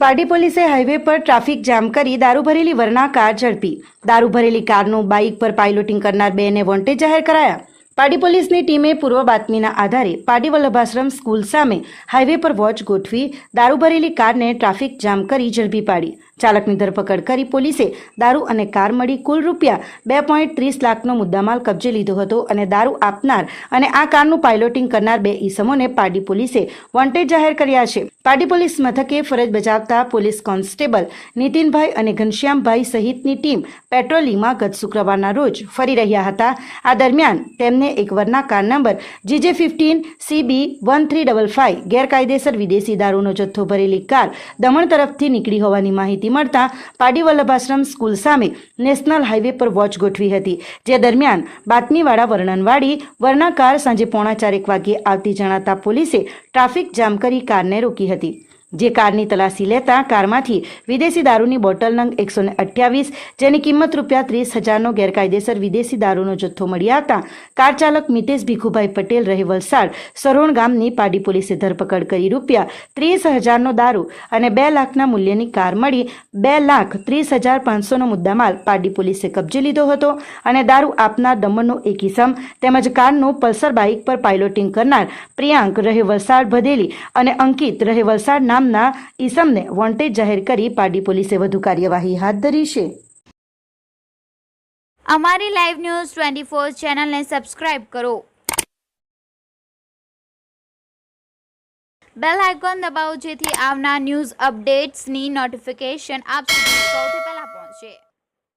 પારડી પોલીસે હાઈવે પર traffic jam કરી દારૂ ભરેલી વરના કાર ઝડપી. દારૂ ભરેલી કારનું બાઇક પર પાઇલોટિંગ કરનાર બેને વોન્ટેજ જાહેર કરાયા. પારડી પોલીસની ટીમે પૂર્વ બાતમીના આધારે પારડી વલ્લભાશ્રમ સ્કૂલ સામે હાઈવે પર વોચ ગોઠવી દારૂ ભરેલી કારને ટ્રાફિક જામ કરી ઝડપી પાડી. ચાલકની ધરપકડ કરી પોલીસે દારૂ અને કાર મળી કુલ રૂપિયા બે પોઈન્ટ ત્રીસ લાખનો મુદ્દામાલ કબજે લીધો હતો અને દારૂ આપનાર અને આ કારનું પાયલોટિંગ કરનાર બે ઈસમોને પારડી પોલીસે વોન્ટેજ જાહેર કર્યા છે. પારડી પોલીસ મથકે ફરજ બજાવતા પોલીસ કોન્સ્ટેબલ નીતિનભાઈ અને ઘનશ્યામભાઈ સહિતની ટીમ પેટ્રોલિંગમાં ગત શુક્રવારના રોજ ફરી રહ્યા હતા. આ દરમિયાન તેમને એક Verna car number GJ fifteen CB one three double five ગેરકાયદેસર વિદેશી દારૂનો જથ્થો ભરેલી કાર દમણ તરફથી નીકળી હોવાની માહિતી મળતા પાડી વલ્લભાશ્રમ સ્કૂલ સામે નેશનલ હાઈવે પર વોચ ગોઠવી હતી, જે દરમિયાન બાતમીવાળા વર્ણનવાળી વર્ણા કાર સાંજે પોણા ચારેક વાગ્યે આવતી જણાતા પોલીસે ટ્રાફિક જામ કરી કારને રોકી હતી. જે કારની તલાશી લેતા કારમાંથી વિદેશી દારૂની બોટલ નંગ એકસો અઠ્યાવીસ જેની કિંમત રૂપિયા ત્રીસ હજારનો ગેરકાયદેસર વિદેશી દારૂનો જથ્થો મળી આવતા કાર ચાલક મિતેશ ભીખુભાઈ પટેલ રહે વલસાડ, સરોણ ગામની પાડી પોલીસે ધરપકડ કરી રૂપિયા ત્રીસ હજારનો દારૂ અને બે લાખના મૂલ્યની કાર મળી બે લાખ ત્રીસ હજાર પાંચસોનો મુદ્દામાલ પાડી પોલીસે કબજે લીધો હતો અને દારૂ આપનાર દમણનો એક ઇસમ તેમજ કારનું પલ્સર બાઇક પર પાયલોટિંગ કરનાર પ્રિયાંક રહે વલસાડ ભદેલી અને અંકિત રહે વલસાડ નામના ઈસમને વોન્ટેડ જાહેર કરી પારડી પોલીસે વધુ કાર્યવાહી હાથ ધરી છે. અમારી લાઈવ ન્યૂઝ ટ્વેન્ટી ફોર ચેનલને સબસ્ક્રાઇબ કરો. બેલ આઇકોન દબાવો જેથી આવનાર ન્યૂઝ અપડેટ્સની નોટિફિકેશન આપ સુધી સૌથી પહેલા પહોંચે.